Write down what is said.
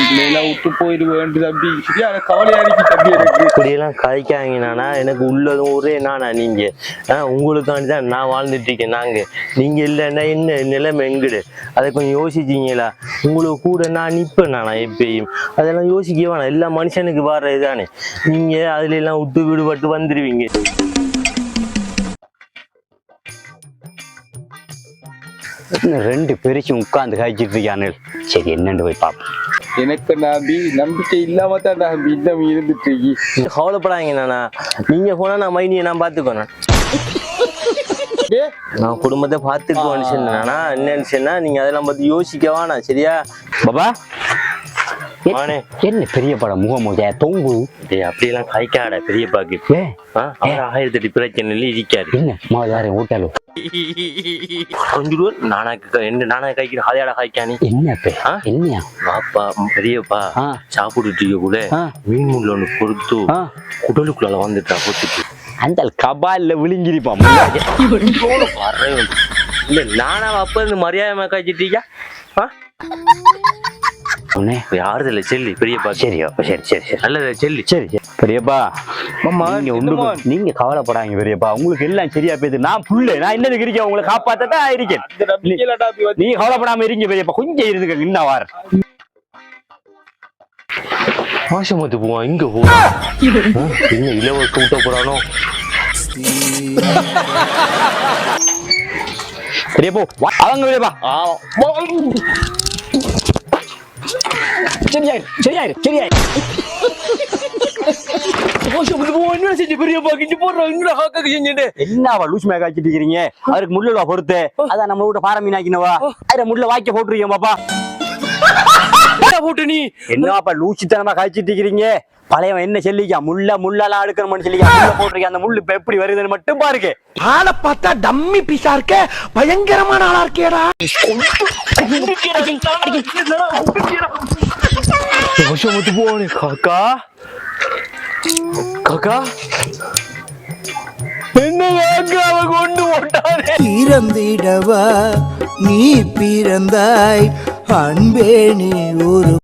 பிள்ளைலாம் விட்டு போயிடு வேண்டு தம்பி சரியா கவலையா இருக்கு தம்பி எனக்கு இப்படியெல்லாம் கழிக்காங்கண்ணா எனக்கு உள்ளதும் ஒரே நானா நீங்க உங்களுக்காண்டி தான் நான் வாழ்ந்துட்டு இருக்கேன் நாங்க நீங்க இல்லைன்னா என்ன நிலைமை எங்குடு அதை கொஞ்சம் யோசிச்சீங்களா உங்களுக்கு கூட நான் நிப்பேன் நானா எப்பயும் அதெல்லாம் யோசிக்க வேணாம் எல்லா மனுஷனுக்கு வர்ற இதானே நீங்க அதுல எல்லாம் விட்டு விடுபட்டு வந்துருவீங்க ரெண்டு பெருசும் உட்கார்ந்து காய்ச்சிட்டு இருக்கானு சரி என்னன்னு போய் பார்ப்போம் எனக்கு நம்பி நம்பிக்கை இல்லாம தான் நம்பி இன்னும் இருந்துட்டு இருக்கி. கவலைப்படாதீங்க நானா. நீங்க போனா நான் மைனியை நான் பாத்துக்கணும் நான் குடும்பத்தை பார்த்துக்குவேன்னு சொன்னா என்னன்னு சொன்னா நீங்க அதெல்லாம் பத்தி யோசிக்க வேணாம் சரியா? பாபா? என்ன பெரிய படம் முகமூஜா தொங்கு? டேய் அப்படியெல்லாம் காய்க்காட பெரிய பாக்கு. ஏ ஆ, அவர் ஆயிரத்தி எட்டு பிரச்சனையில இருக்காரு. என்ன? முதல்ல யாரையும் ஊட்டாலோ கொஞ்சம் நானா என்ன நானா காய்க்கிற அதையாட காய்க்கானி. என்ன? என்னையா? வாப்பா பெரியப்பா. சாப்பிட்டுட்டு கூட. மீன் முள்ள ஒண்ணு பொறுத்து. குடலுக்குள்ள வந்துட்டா பொத்துட்டு அந்த கபால்ல விழுங்கிருப்பான் இல்ல நானா அப்ப இருந்து மரியாதை காய்ச்சிட்டீங்க யாருதில்ல செல்லி. பெரியப்பா. சரி அப்ப சரி சரி சரி. நல்லதா செல்லி. சரி சரி. பெரியப்பா நீங்க? ஒண்ணு நீங்க கவலைப்படாதீங்க பெரியப்பா. உங்களுக்கு எல்லாம் சரியா போயிது நான் புள்ள. நான் என்னதுக்கு இருக்கேன் உங்களை காப்பாத்ததான் இருக்கேன். நீங்க கவலைப்படாம இருங்க பெரியப்பா. கொஞ்சம் இருந்துங்க இன்னும் வார. ஆசமத்து போவான் இங்க போவான் என்ன இலவச போறானோ? பெரியப்போ அவங்க பெரியப்பா. மேக வச்சிட்டு இருக்கீங்க? அவருக்கு முள்ளவா பொறுத்து. அதான் நம்ம வீட்ட பாறை மீனாக்கினவா அதுல முள்ள வாய்க்க போட்டுருக்கீங்க பாப்பா. போட்டு நீ? என்னவாப்பா லூசித்தனமா காய்ச்சிட்டு இருக்கிறீங்க பழையவன் என்ன சொல்லிக்கா முள்ள முள்ளெல்லாம் அடுக்கணும்னு சொல்லிக்கா முள்ள போட்டிருக்கேன். அந்த முள்ளு இப்ப எப்படி வருதுன்னு மட்டும் பாருங்க. ஆளை பார்த்தா டம்மி பீஸா இருக்க பயங்கரமான ஆளா இருக்கேடா ஆசமத்து போவானே காக்கா காக்கா என்ன காக்கா அவன் கொண்டு போட்டானே பிறந்திடவா நீ பிறந்தாய் அன்பே நீ ஒரு